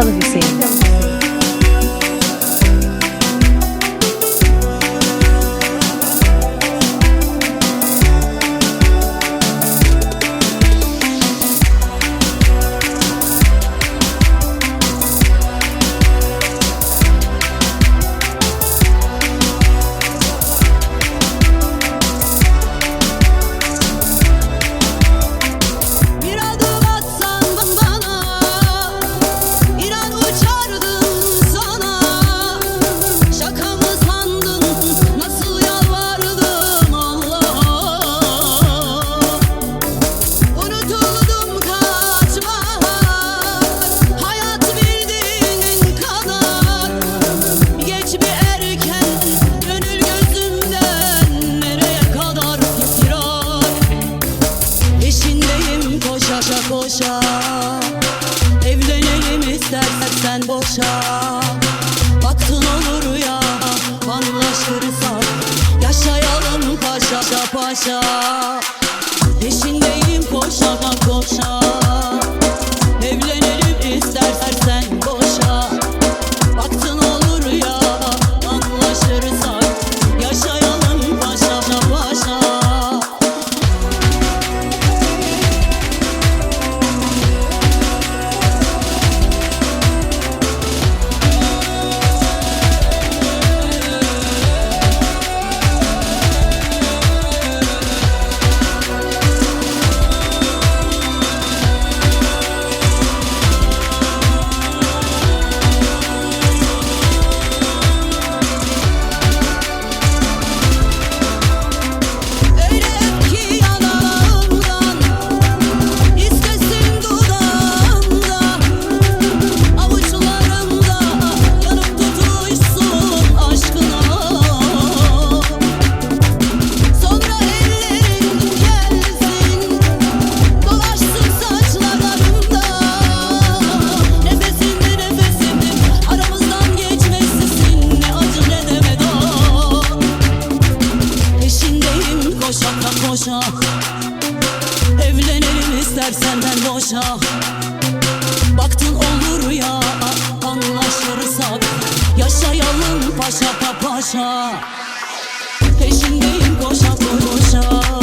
Belo Vicente. boşa. Evlenelim istersen boşa. boşa boşa. Evlenelim istersen ben boşa. Baktın olur ya anlaşırsak Yaşayalım paşa paşa. Peşindeyim koşa koşa